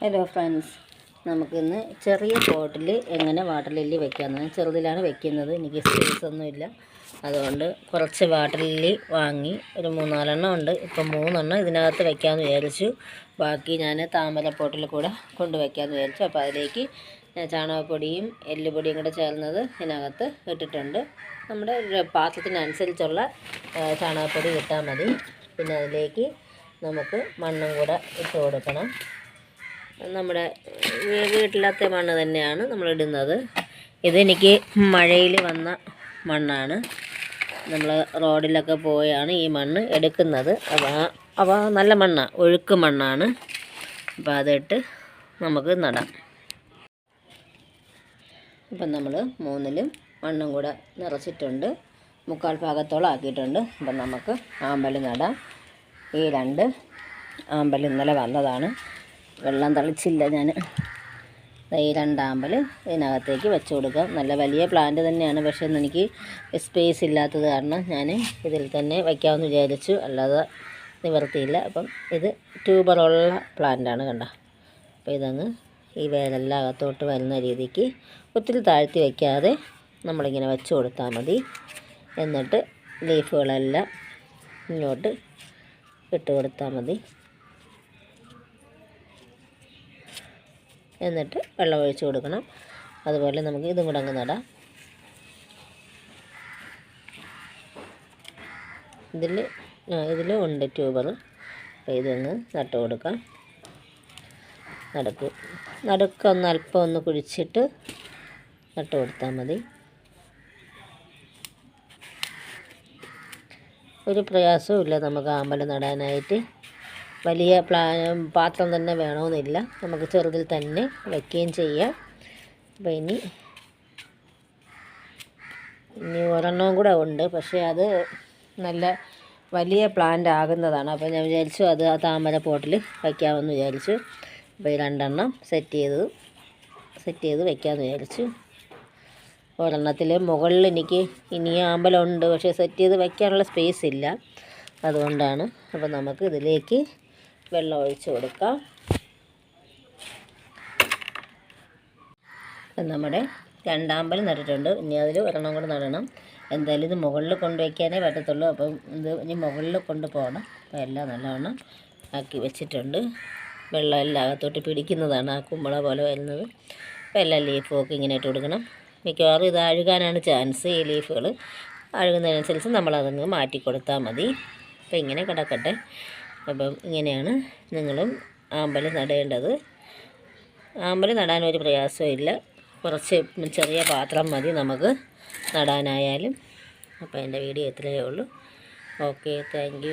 Hello friends നമുക്കിന്ന് ചെറിയ പോട്ടിൽ എങ്ങനെ വാട്ടർ ലില്ലി വെക്കാമെന്ന് ചെറുതിലാണ് വെക്കുന്നത്. എനിക്ക് സ്പേസ് ഒന്നുമില്ല അതുകൊണ്ട് കുറച്ച് വാട്ടർ ലില്ലി വാങ്ങി ഒരു മൂന്നാലെണ്ണം ഉണ്ട്. ഇപ്പം മൂന്നെണ്ണം ഇതിനകത്ത് വെക്കാമെന്ന് വിചാരിച്ചു. ബാക്കി ഞാൻ താമര പോട്ടിൽ കൂടെ കൊണ്ട് വയ്ക്കാമെന്ന് വിചാരിച്ചു. അപ്പോൾ അതിലേക്ക് ചാണകപ്പൊടിയും എല്ലുപൊടിയും കൂടെ ചേർന്നത് ഇതിനകത്ത് ഇട്ടിട്ടുണ്ട്. നമ്മുടെ പാത്രത്തിനനുസരിച്ചുള്ള ചാണകപ്പൊടി ഇട്ടാൽ മതി. പിന്നെ അതിലേക്ക് നമുക്ക് മണ്ണും കൂടെ ഇട്ട് കൊടുക്കണം. നമ്മുടെ വീട്ടിലത്തെ മണ്ണ് തന്നെയാണ് നമ്മളിടുന്നത് ഇതെനിക്ക് മഴയിൽ വന്ന മണ്ണാണ്. നമ്മൾ റോഡിലൊക്കെ പോയാണ് ഈ മണ്ണ് എടുക്കുന്നത്. അപ്പോൾ അപ്പോൾ നല്ല മണ്ണാണ് ഒഴുക്ക് മണ്ണാണ്. അപ്പോൾ അതിട്ട് നമുക്ക് നടാം. ഇപ്പം നമ്മൾ മൂന്നിലും മണ്ണും കൂടെ നിറച്ചിട്ടുണ്ട്. മുക്കാൽ ഭാഗത്തോളം ആക്കിയിട്ടുണ്ട്. അപ്പം നമുക്ക് ആമ്പൽ നടാം. ഈ രണ്ട് ആമ്പൽ ഇന്നലെ വന്നതാണ്. വെള്ളം തളിച്ചില്ല ഞാൻ ഈ രണ്ടാമ്പൽ ഇതിനകത്തേക്ക് വെച്ച് കൊടുക്കാം നല്ല വലിയ പ്ലാന്റ് തന്നെയാണ്. പക്ഷേ എനിക്ക് സ്പേസ് ഇല്ലാത്തത് കാരണം ഞാൻ ഇതിൽ തന്നെ വയ്ക്കാമെന്ന് വിചാരിച്ചു. അല്ലാതെ നിവർത്തിയില്ല. അപ്പം ഇത് ട്യൂബറുള്ള പ്ലാന്റാണ് കണ്ട. അപ്പോൾ ഇതങ്ങ് ഈ വേരെല്ലാം അകത്തോട്ട് വരുന്ന രീതിക്ക് ഒത്തിരി താഴ്ത്തി വയ്ക്കാതെ നമ്മളിങ്ങനെ വെച്ച് കൊടുത്താൽ മതി. എന്നിട്ട് ലീഫുകളെല്ലാം ഇങ്ങോട്ട് ഇട്ട് കൊടുത്താൽ മതി. എന്നിട്ട് വെള്ളം ഒഴിച്ച് കൊടുക്കണം. അതുപോലെ നമുക്ക് ഇതും കൂടെ അങ്ങ് നടാം. ഇതിൽ ഇതിൽ ഉണ്ട് ട്യൂബർ അപ്പോൾ ഇതൊന്ന് നട്ട് കൊടുക്കാം. നടുക്ക്. നടുക്ക് അല്പം ഒന്ന് കുഴിച്ചിട്ട് നട്ട് കൊടുത്താൽ മതി. ഒരു പ്രയാസവും ഇല്ല നമുക്ക് ആമ്പൽ നടാനായിട്ട്. വലിയ പ്ലാ പാത്രം തന്നെ വേണമെന്നില്ല. നമുക്ക് ചെറുതിൽ തന്നെ വയ്ക്കുകയും ചെയ്യാം. അപ്പോൾ ഇനി ഇനി ഒരെണ്ണവും കൂടെ ഉണ്ട്. പക്ഷേ അത് നല്ല വലിയ പ്ലാന്റ് ആകുന്നതാണ്. അപ്പോൾ ഞാൻ വിചാരിച്ചു അത് ആ താമര പോട്ടിൽ വയ്ക്കാമെന്ന് വിചാരിച്ചു. അപ്പോൾ ഈ രണ്ടെണ്ണം സെറ്റ് ചെയ്ത് സെറ്റ് ചെയ്ത് വയ്ക്കാമെന്ന് വിചാരിച്ചു. ഒരെണ്ണത്തിൽ മുകളിൽ എനിക്ക് ഇനി ആമ്പലമുണ്ട് പക്ഷേ സെറ്റ് ചെയ്ത് വയ്ക്കാനുള്ള സ്പേസ് ഇല്ല. അതുകൊണ്ടാണ്. അപ്പോൾ നമുക്ക് ഇതിലേക്ക് വെള്ളം ഒഴിച്ച് കൊടുക്കാം. നമ്മുടെ രണ്ടാമ്പൽ നട്ടിട്ടുണ്ട്. ഇനി അതിൽ ഒരെണ്ണം കൂടെ നടണം. എന്തായാലും ഇത് മുകളിൽ കൊണ്ടുവയ്ക്കാനേ പറ്റത്തുള്ളൂ. അപ്പം ഇത് ഇനി മുകളിൽ കൊണ്ടുപോകണം. അപ്പോൾ എല്ലാം നല്ലവണ്ണം ആക്കി വെച്ചിട്ടുണ്ട്. വെള്ളം എല്ലാം അകത്തോട്ട് പിടിക്കുന്നതാണ് ആ കുമ്പള പോലെ വരുന്നത്. അപ്പോൾ എല്ലാ ലീഫും ഒക്കെ ഇങ്ങനെ ഇട്ട് കൊടുക്കണം. മിക്കവാറും ഇത് അഴുകാനാണ് ചാൻസ് ഈ ലീഫുകൾ അഴുകുന്നതിനനുസരിച്ച് നമ്മളതങ്ങ് മാറ്റി കൊടുത്താൽ മതി. അപ്പോൾ ഇങ്ങനെ കിടക്കട്ടെ. അപ്പം ഇങ്ങനെയാണ് നിങ്ങളും ആമ്പൽ നടേണ്ടത്. ആമ്പൽ നടാൻ ഒരു പ്രയാസവും ഇല്ല കുറച്ച് ചെറിയ പാത്രം മതി നമുക്ക് നടാനായാലും. അപ്പോൾ എന്റെ വീഡിയോ ഇത്രയേ ഉള്ളൂ. Okay thank